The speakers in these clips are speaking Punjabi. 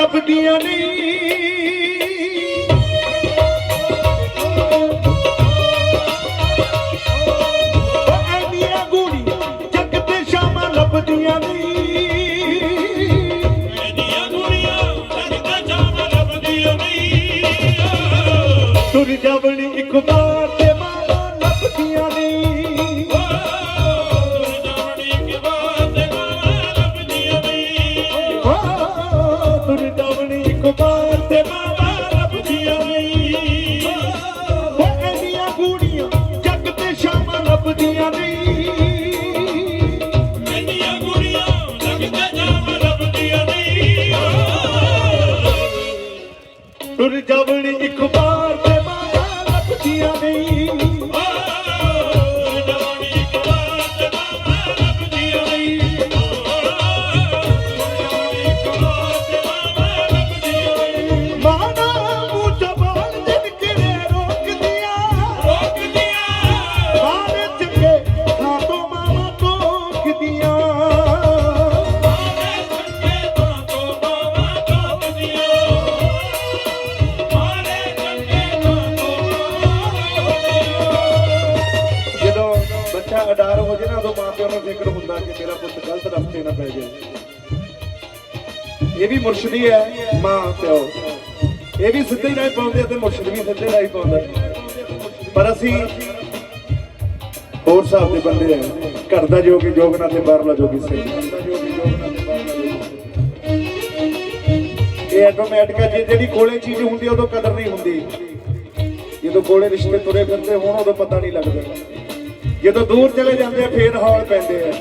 ਲੱਭਦੀਆਂ ਨਹੀਂ ਉਹ ਐਨੀਆਂ ਗੂੜੀਆਂ ਜੱਗ ਤੇ ਸ਼ਾਮਾਂ ਲੱਭਦੀਆਂ ਨਹੀਂ ਐਨੀਆਂ ਦੁਨੀਆਂ ਲੱਗਦਾ ਜਾਵਾਂ ਲੱਭਦੀਆਂ ਨਹੀਂ ਤੁਰ ਜਾਵਣੀ ਲੱਭਦੀਆਂ ਨਹੀਂ ਤੁਰ ਜਾਵਣੀ ਇੱਕ ਵਾਰ। ਬੱਚਾ ਅਡਾਰ ਹੋ ਜੇ ਨਾ ਉਦੋਂ ਮਾਂ ਪਿਓ ਨੂੰ ਫਿਕਰ ਹੁੰਦਾ ਕਿ ਮੇਰਾ ਪੁੱਤ ਗਲਤ ਰਸਤੇ ਨਾ ਪੈ ਜਾਵੇ ਇਹ ਵੀ ਮੁਰਸ਼ਦੀ ਹੈ ਮਾਂ, ਪਿਓ। ਇਹ ਵੀ ਸਿੱਧੇ ਹੀ ਰਾਹ ਪਾਉਂਦੇ ਆ ਤੇ ਮੁਰਸ਼ਦ ਵੀ ਸਿੱਧੇ ਰਾਹ ਪਾਉਂਦਾ। ਪਰ ਅਸੀਂ ਹੋਰ ਹਿਸਾਬ ਦੇ ਬੰਦੇ ਆ। ਘਰ ਦਾ ਜੋਗੀ ਜੋਗਨਾ ਤੇ ਬਾਹਰਲਾ ਜੋਗੀ ਸਿੰਘ। ਇਹ ਆਟੋਮੈਟਿਕ ਜੇ ਜਿਹੜੀ ਕੋਲੇ ਚੀਜ਼ ਹੁੰਦੀ ਉਦੋਂ ਕਦਰ ਨਹੀਂ ਹੁੰਦੀ। ਜਦੋਂ ਕੋਲੇ ਰਿਸ਼ਤੇ ਤੁਰੇ ਫਿਰਦੇ ਹੋਣ, ਉਦੋਂ ਪਤਾ ਨਹੀਂ ਲੱਗਦਾ। ਜਦੋਂ ਦੂਰ ਚਲੇ ਜਾਂਦੇ ਆ ਫੇਰ ਹੌਲ ਪੈਂਦੇ ਆ।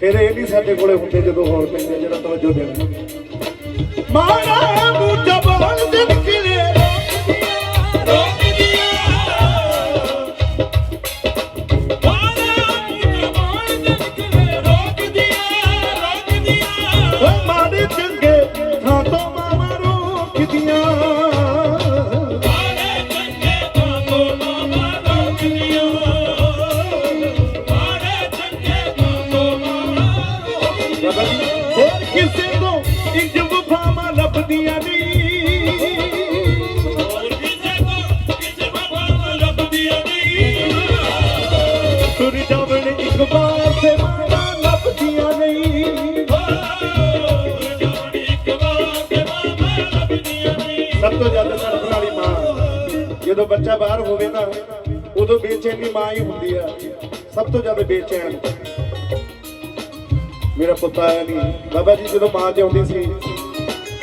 ਫਿਰ ਇਹ ਵੀ ਸਾਡੇ ਕੋਲੇ ਹੁੰਦੇ ਜਦੋਂ ਹੌਲ ਪੈਂਦੇ ਆ, ਜਿਹੜਾ ਤਵੱਜੋ ਦੇਣਾ ਮਾਰਾ ਮੂੰਹ ਜ਼ਬਾਨ ਦੇ ਜਦੋਂ ਬੱਚਾ ਬਾਹਰ ਹੋਵੇ ਨਾ ਉਦੋਂ ਬੇਚੈਨੀ ਮਾਂ ਹੀ ਹੁੰਦੀ ਆ। ਸਭ ਤੋਂ ਜ਼ਿਆਦਾ ਬੇਚੈਨ। ਮੇਰਾ ਪੁੱਤ ਆਇਆ ਨਹੀਂ ਬਾਬਾ ਜੀ, ਜਦੋਂ ਮਾਂ ਜਿਉਂਦੀ ਸੀ,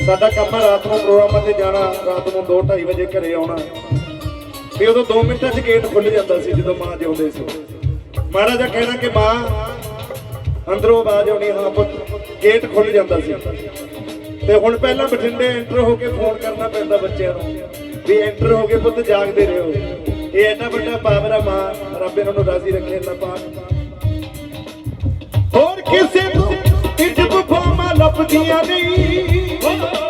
ਸਾਡਾ ਕੰਮ ਹੈ ਰਾਤ ਨੂੰ ਪ੍ਰੋਗਰਾਮਾਂ ਤੇ ਜਾਣਾ, ਰਾਤ ਨੂੰ 2:30 ਵਜੇ ਘਰੇ ਆਉਣਾ। ਤੇ ਉਦੋਂ 2 ਮਿੰਟਾਂ 'ਚ ਗੇਟ ਖੁੱਲ ਜਾਂਦਾ ਸੀ, ਜਦੋਂ ਮਾਂ ਜਿਉਂਦੇ ਸੀ। ਮਾੜਾ ਜਿਹਾ ਕਹਿਣਾ ਕਿ ਮਾਂ, ਅੰਦਰੋਂ ਆਵਾਜ਼ ਆਉਣੀ, ਹਾਂ ਪੁੱਤ ਗੇਟ ਖੁੱਲ ਜਾਂਦਾ ਸੀ। ਤੇ ਹੁਣ ਪਹਿਲਾਂ ਬਠਿੰਡੇ ਐਂਟਰ ਹੋ ਕੇ ਫੋਨ ਕਰਨਾ ਪੈਂਦਾ ਬੱਚਿਆਂ ਨੂੰ। ਵੀ ਐਂਟਰ ਹੋ ਕੇ ਪੁੱਤ ਜਾਗਦੇ ਰਹੋ। ਇਹ ਐਡਾ ਵੱਡਾ ਪਾਵਰ ਆ ਮਾਂ, ਰੱਬ ਇਹਨਾਂ ਨੂੰ ਰਾਜ਼ੀ ਰੱਖੇ ਅੱਲਾ ਪਾਕ। ਹੋਰ ਕਿਸੇ ਨੂੰ ਇੰਜ ਵਫਾਵਾਂ ਲੱਭਦੀਆਂ ਨਹੀਂ।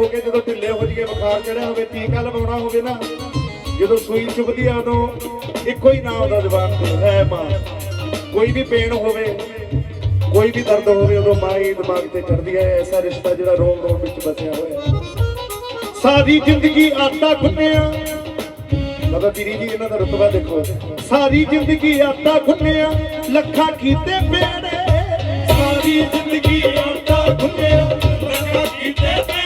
ਹੋ ਕੇ ਜਦੋਂ ਢਿੱਲੇ ਹੋ ਜੀਏ ਬੁਖਾਰ ਚੜਿਆ ਹੋਵੇ, ਟੀਕਾ ਲਵਾਉਣਾ ਹੋਵੇ ਨਾ, ਜਦੋਂ ਸੂਈ ਚੁਭਦੀ ਆ, ਉਦੋਂ ਇੱਕੋ ਹੀ ਨਾਮ ਦਾ ਜ਼ਬਾਨ ਤੇ ਹੈ ਮਾਂ। ਕੋਈ ਵੀ ਪੇਨ ਹੋਵੇ, ਕੋਈ ਵੀ ਦਰਦ ਹੋਵੇ, ਉਦੋਂ ਮਾਂ ਹੀ ਦਿਮਾਗ ਤੇ ਚੜਦੀ ਹੈ, ਐਸਾ ਰਿਸ਼ਤਾ ਜਿਹੜਾ ਰੋਮ ਰੋਮ ਵਿੱਚ ਬਸਿਆ ਹੋਇਆ ਸਾਰੀ ਜ਼ਿੰਦਗੀ ਆਟਾ ਗੁੰਨਿਆ। ਮਤਲਬ ਪੀਰੀ ਜੀ, ਇਹਨਾਂ ਦਾ ਰਤਬਾ ਦੇਖੋ। ਸਾਰੀ ਜ਼ਿੰਦਗੀ ਆਟਾ ਗੁੰਨਿਆ, ਲੱਖਾਂ ਕੀਤੇ ਪੇੜੇ। ਸਾਰੀ ਜ਼ਿੰਦਗੀ ਆਟਾ ਗੁੰਨਿਆ ਲੱਗਾ ਕੀਤੇ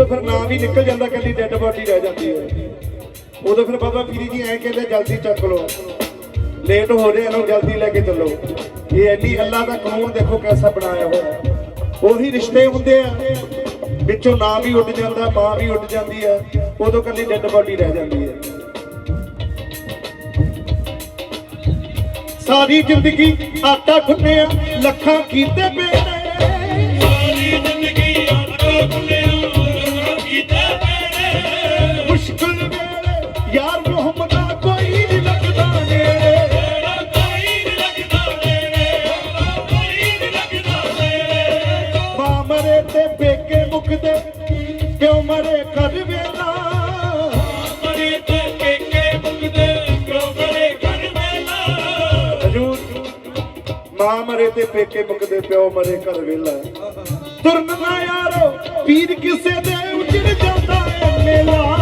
ਉਦੋਂ ਫਿਰ ਨਾਂ ਵੀ ਨਿਕਲ ਜਾਂਦਾ ਕੱਲੀ ਡੈੱਡ ਬਾਡੀ ਰਹਿ ਜਾਂਦੀ ਹੈ। ਉਦੋਂ ਫਿਰ ਬਾਬਾ ਪੀਰੀ ਜੀ ਐਂ ਕਹਿੰਦੇ, ਜਲਦੀ ਚੱਕ ਲਓ। ਲੇਟ ਹੋ ਰਹੇ, ਇਹਨੂੰ ਜਲਦੀ ਲੈ ਕੇ ਚੱਲੋ। ਇਹ ਐਡੀ ਅੱਲਾ ਦਾ ਕਾਨੂੰਨ ਦੇਖੋ ਕਿਹਦਾ ਬਣਾਇਆ ਹੋਇਆ ਉਹੀ ਰਿਸ਼ਤੇ ਹੁੰਦੇ ਆ। ਵਿੱਚੋਂ ਨਾਂ ਵੀ ਉੱਡ ਜਾਂਦਾ, ਮਾਂ ਵੀ ਉੱਡ ਜਾਂਦੀ ਹੈ। ਉਦੋਂ ਕੱਲੀ ਡੈੱਡ ਬਾਡੀ ਰਹਿ ਜਾਂਦੀ ਹੈ। ਸਾਰੀ ਜ਼ਿੰਦਗੀ ਆਟਾ ਖੁੰਨਿਆ ਲੱਖਾਂ ਕੀਤੇ ਪਏ। ਮਾਂ ਮਰੇ ਤੇ ਪੇਕੇ ਮੁਕਦੇ ਪਿਓ ਮਰੇ ਕਰ ਵੇਲਾ। ਘਰ ਹਜੂਰ, ਮਾਂ ਮਰੇ ਤੇ ਪੇਕੇ ਮੁਕਦੇ, ਪਿਓ ਮਰੇ ਕਰ ਵੇਲਾ। ਤੁਰਨ ਨਾ ਯਾਰੋ, ਪੀਰ ਕਿਸੇ ਦੇ ਉਜੜ ਜਾਂਦਾ ਏ ਮੇਲਾ।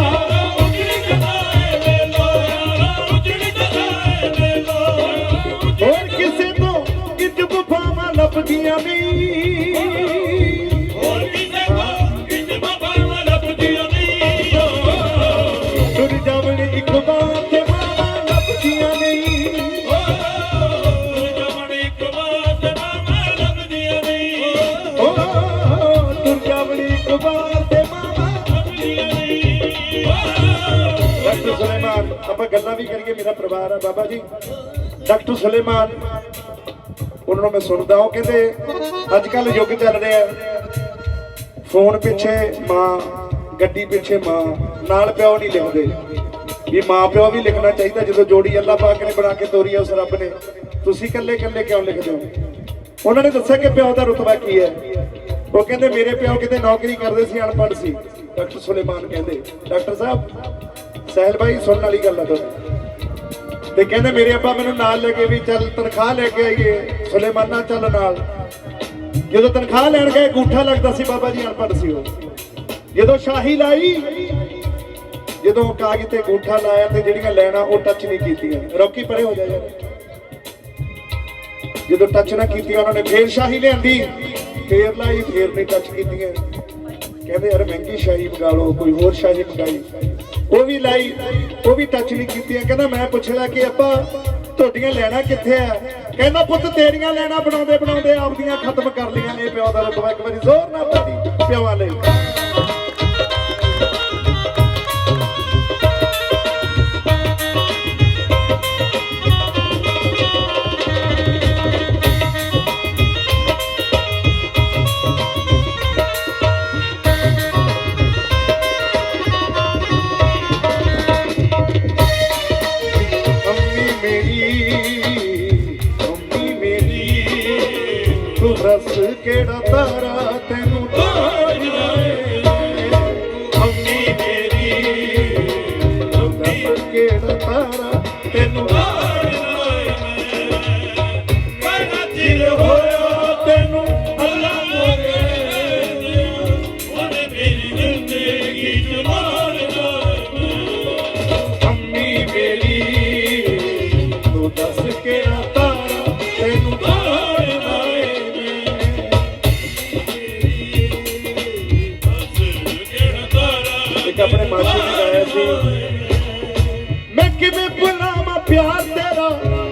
ਲੱਭਦੀਆਂ ਨਹੀਂ ਤੁਰ ਜਾਵਣ ਇੱਕ ਵਾਰ ਤੇ ਮਾਵਾਂ ਲੱਭਦੀਆਂ ਨਹੀਂ ਓ ਤੁਰ ਜਾਵਣ ਇੱਕ ਵਾਰ ਤੇ ਮਾਵਾਂ ਡਾਕਟਰ ਸੁਲੇਮਾਨ ਆਪਾਂ ਗੱਲਾਂ ਵੀ ਕਰੀਏ ਮੇਰਾ ਪਰਿਵਾਰ ਹੈ ਬਾਬਾ ਜੀ ਡਾਕਟਰ ਸੁਲੇਮਾਨ ਉਹਨਾਂ ਨੂੰ ਮੈਂ ਸੁਣਦਾ ਉਹ ਕਹਿੰਦੇ ਅੱਜ ਕੱਲ ਯੁੱਗ ਚੱਲ ਰਿਹਾ ਫੋਨ ਪਿੱਛੇ ਮਾਂ, ਗੱਡੀ ਪਿੱਛੇ ਮਾਂ, ਨਾਲ ਪਿਓ ਨਹੀਂ ਲਿਖਦੇ ਵੀ ਮਾਂ ਪਿਓ ਵੀ ਲਿਖਣਾ ਚਾਹੀਦਾ, ਜਦੋਂ ਜੋੜੀ ਅੱਲਾ ਪਾਕ ਨੇ ਬਣਾ ਕੇ ਤੋਰੀ ਹੈ ਉਸ ਰੱਬ ਨੇ। ਤੁਸੀਂ ਇਕੱਲੇ ਇਕੱਲੇ ਕਿਉਂ ਲਿਖਦੇ ਹੋ? ਉਹਨਾਂ ਨੇ ਦੱਸਿਆ ਕਿ ਪਿਓ ਦਾ ਰੁਤਬਾ ਕੀ ਹੈ? ਉਹ ਕਹਿੰਦੇ, ਮੇਰੇ ਪਿਓ ਕਿਤੇ ਨੌਕਰੀ ਕਰਦੇ ਸੀ, ਅਨਪੜ੍ਹ ਸੀ। ਡਾਕਟਰ ਸੁਲੇਮਾਨ ਕਹਿੰਦੇ, ਡਾਕਟਰ ਸਾਹਿਬ, ਸਹਿਲ ਭਾਈ ਸੁਣਨ ਵਾਲੀ ਗੱਲ ਆ ਤੁਹਾਡੀ। ਤੇ ਕਹਿੰਦੇ ਮੇਰੇ ਅੱਬਾ ਮੈਨੂੰ ਨਾਲ ਲੈ ਕੇ ਵੀ ਚੱਲ, ਤਨਖਾਹ ਲੈ ਕੇ ਆਈਏ, ਸੁਲੇਮਾਨਾ ਚੱਲ ਨਾਲ। ਜਦੋਂ ਤਨਖਾਹ ਲੈਣ ਗਏ, ਗੂਠਾ ਲੱਗਦਾ ਸੀ ਬਾਬਾ ਜੀ, ਅਨਪੜ੍ਹ ਸੀ ਉਹ। ਜਦੋਂ ਸ਼ਾਹੀ ਲਾਈ, ਜਦੋਂ ਕਾਗਜ਼ ਤੇ ਗੂਠਾ ਲਾਇਆ ਤੇ ਜਿਹੜੀਆਂ ਲੈਣਾ ਉਹ ਟੱਚ ਨਹੀਂ ਕੀਤੀਆਂ। ਰੌਕੀ ਪਰੇ ਹੋ ਜਾ ਯਾਰ ਜਦੋਂ ਟੱਚ ਨਾ ਕੀਤੀਆਂ, ਉਹਨਾਂ ਨੇ ਫੇਰ ਸ਼ਾਹੀ ਲਿਆਂਦੀ, ਫੇਰ ਲਾਈ, ਫੇਰ ਨਹੀਂ ਟੱਚ ਕੀਤੀਆਂ। ਕਹਿੰਦੇ ਯਾਰ ਮਹਿੰਗੀ ਸ਼ਾਹੀ ਮੰਗਾ ਲਓ, ਕੋਈ ਹੋਰ ਸ਼ਾਹੀ ਮੰਗਾਈ। ਉਹ ਵੀ ਉਹ ਵੀ ਟੱਚ ਨਹੀਂ ਕੀਤੀਆਂ ਕਹਿੰਦਾ, ਮੈਂ ਪੁੱਛ ਲਿਆ ਕਿ ਅੱਬਾ ਤੁਹਾਡੀਆਂ ਲੈਣਾ ਕਿੱਥੇ ਆ? ਕਹਿੰਦਾ, ਪੁੱਤ, ਤੇਰੀਆਂ ਲੈਣਾ ਬਣਾਉਂਦੇ ਬਣਾਉਂਦੇ ਆਪਦੀਆਂ ਖਤਮ ਕਰ ਲਈਆਂ ਨੇ ਪਿਓ ਦਾ ਰੁਤਬਾ। ਇੱਕ ਵਾਰੀ ਜ਼ੋਰ ਨਾਲ ਤਾੜੀ ਪਿਓਾਂ ਲਈ। ਤਾਰਾ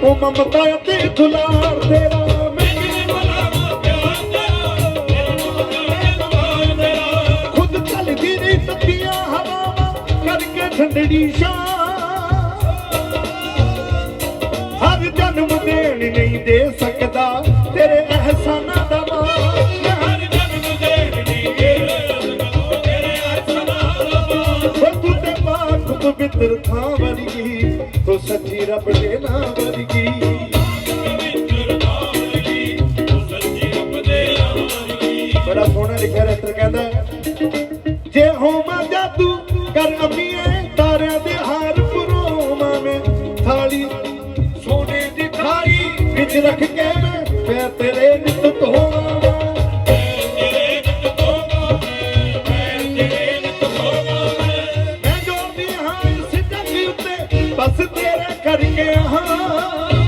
ਉਹ ਮਮਤਾ ਤੇ ਦੁਲਾਰ ਤੇਰਾ। ਖੁਦ ਚੱਲਦੀ ਨਹੀਂ ਤੱਤੀਆਂ ਹਵਾਵਾਂ ਕਰਕੇ ਠੰਡੜੀ ਸ਼ਾਂ ਹਰ ਜਨਮ ਦੇਣ ਨਹੀਂ ਦੇ ਸਕਦਾ ਤੇਰੇ ਅਹਿਸਾਨਾਂ ਦਾ ਮਾਂ। ਮੈਂ ਪਵਿੱਤਰ ਥਾਂ ਵਰਗੀ ਤੂੰ ਸੱਚੀ ਰੱਬ ਦੇ ਜਾਦੂ ਕਰ ਤਾਰਿਆਂ ਦੇ ਹਾਰ ਪਰੋਵਾਂ ਮੈਂ ਥਾਲੀ ਸੋਨੇ ਦੀ ਥਾਲੀ ਵਿੱਚ ਰੱਖ ਕੇ ਮੈਂ ਪੈਰ ਤੇਰੇ ਨਿੱਤ ਧੋਵਾਂ ਮੈਂ ਤੇਰੇ ਹਾਂ, ਇਸ ਜੱਗ ਉੱਤੇ ਬਸ ਤੇਰੇ ਕਰਕੇ ਹਾਂ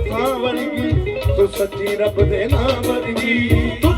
ਪਵਿੱਤਰ ਵਰਗੀ ਤੂੰ ਸੱਚੀ ਰੱਬ ਦੇ ਨਾਮ ਵਰਗੀ ਤੂੰ